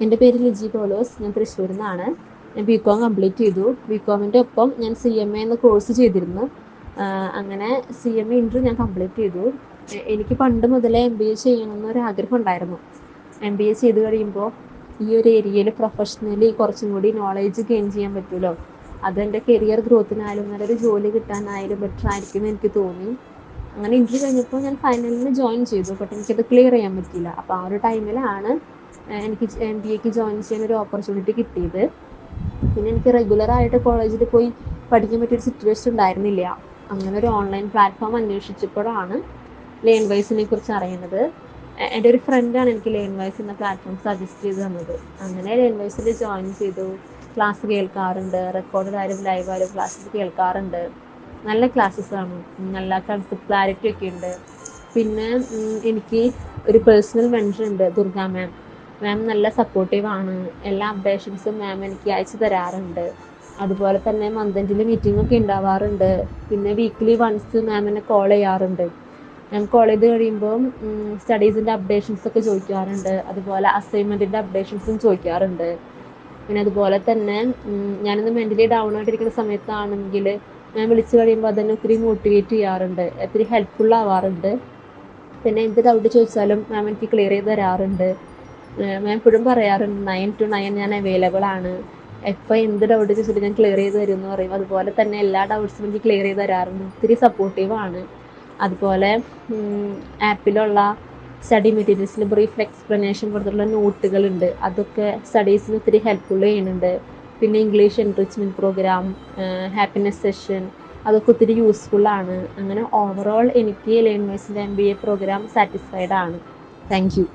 എന്റെ പേര് ലിജി പോലോസ് ഞാൻ തൃശ്ശൂരിൽ നിന്നാണ്. ഞാൻ ബി കോം കംപ്ലീറ്റ് ചെയ്തു. ബി കോമിന്റെ ഒപ്പം ഞാൻ സി എം എ എന്ന കോഴ്സ് ചെയ്തിരുന്നു. അങ്ങനെ സി എം എ ഇന്റർ ഞാൻ കംപ്ലീറ്റ് ചെയ്തു. എനിക്ക് പണ്ട് മുതലേ എം ബി എ ചെയ്യണമെന്നൊരു ആഗ്രഹം ഉണ്ടായിരുന്നു. എം ബി എ ചെയ്ത് കഴിയുമ്പോൾ ഈ ഒരു ഏരിയയിൽ പ്രൊഫഷണലി കുറച്ചും കൂടി നോളേജ് ഗെയിൻ ചെയ്യാൻ പറ്റുമല്ലോ അതെന്റെ കരിയർ ഗ്രോത്തിനായാലും നല്ലൊരു ജോലി കിട്ടാനായാലും ബെറ്റർ ആയിരിക്കും എനിക്ക് തോന്നി. അങ്ങനെ ഇന്റർവ്യൂ കഴിഞ്ഞപ്പോൾ ഞാൻ ഫൈനലിന് ജോയിൻ ചെയ്തു. ബട്ട് എനിക്കത് ക്ലിയർ ചെയ്യാൻ പറ്റിയില്ല. അപ്പോൾ ആ ഒരു ടൈമിലാണ് എനിക്ക് എം ബി എക്ക് ജോയിൻ ചെയ്യാൻ ഒരു ഓപ്പർച്യൂണിറ്റി കിട്ടിയത്. പിന്നെ എനിക്ക് റെഗുലർ ആയിട്ട് കോളേജിൽ പോയി പഠിക്കാൻ പറ്റിയൊരു സിറ്റുവേഷൻ ഉണ്ടായിരുന്നില്ല. അങ്ങനെ ഒരു ഓൺലൈൻ പ്ലാറ്റ്ഫോം അന്വേഷിച്ചപ്പോഴാണ് ലേൺ വൈസിനെ കുറിച്ച് അറിയുന്നത്. എന്റെ ഒരു ഫ്രണ്ടാണ് എനിക്ക് ലേൺ വൈസ് എന്ന പ്ലാറ്റ്ഫോം സജസ്റ്റ് ചെയ്ത് തന്നത്. അങ്ങനെ ലേൺ വൈസിൽ ജോയിൻ ചെയ്തു. ക്ലാസ് കേൾക്കാറുണ്ട്. റെക്കോർഡ് ആയാലും ലൈവ് ആയാലും ക്ലാസ് കേൾക്കാറുണ്ട്. നല്ല ക്ലാസ്സസ് ആണ്. നല്ല കൺസെപ്റ്റ് ക്ലാരിറ്റി ഒക്കെ ഉണ്ട്. പിന്നെ എനിക്ക് ഒരു പേഴ്സണൽ മെൻഷൻ ഉണ്ട് ദുർഗ മാം മാം നല്ല സപ്പോർട്ടീവ് ആണ്. എല്ലാ അപ്ഡേഷൻസും മാം എനിക്ക് അയച്ചു തരാറുണ്ട്. അതുപോലെ തന്നെ മന്ത് മീറ്റിംഗ് ഒക്കെ ഉണ്ടാവാറുണ്ട് പിന്നെ വീക്ക്ലി വൺസ് മാം എന്നെ കോൾ ചെയ്യാറുണ്ട്. ഞാൻ കോൾ ചെയ്ത് കഴിയുമ്പോൾ സ്റ്റഡീസിന്റെ അപ്ഡേഷൻസ് ഒക്കെ ചോദിക്കാറുണ്ട്. അതുപോലെ അസൈൻമെന്റിന്റെ അപ്ഡേഷൻസും ചോദിക്കാറുണ്ട്. പിന്നെ അതുപോലെ തന്നെ ഞാനിന്ന് മെന്റലി ഡൗൺ ആയിട്ടിരിക്കുന്ന സമയത്താണെങ്കിൽ ഞാൻ വിളിച്ചു കഴിയുമ്പോൾ അതെന്നെ ഒത്തിരി മോട്ടിവേറ്റ് ചെയ്യാറുണ്ട്. ഒത്തിരി ഹെൽപ്ഫുൾ ആവാറുണ്ട്. പിന്നെ എന്ത് ഡൗട്ട് ചോദിച്ചാലും മാം എനിക്ക് ക്ലിയർ ചെയ്ത് തരാറുണ്ട്. മാം എപ്പോഴും പറയാറുണ്ട് നയൻ ടു നയൻ ഞാൻ അവൈലബിൾ ആണ്. എപ്പോൾ എന്ത് ഡൗട്ട് ചോദിച്ചിട്ട് ഞാൻ ക്ലിയർ ചെയ്ത് തരും എന്ന് പറയും. അതുപോലെ തന്നെ എല്ലാ ഡൗട്ട്സും എനിക്ക് ക്ലിയർ ചെയ്ത് തരാറുണ്ട്. ഒത്തിരി സപ്പോർട്ടീവ് ആണ്. അതുപോലെ ആപ്പിലുള്ള സ്റ്റഡി മെറ്റീരിയൽസിൽ ബ്രീഫ് എക്സ്പ്ലനേഷൻ കൊടുത്തിട്ടുള്ള നോട്ടുകളുണ്ട് അതൊക്കെ സ്റ്റഡീസിന് ഒത്തിരി ഹെൽപ്ഫുൾ ചെയ്യുന്നുണ്ട്. പിന്നെ English enrichment program happiness session അതൊക്കെ ഒത്തിരി ആണ്. അങ്ങനെ ഓവറോൾ എനിക്ക് ലേൺ വൈസിന്റെ M B A program satisfied ആണ്. Thank you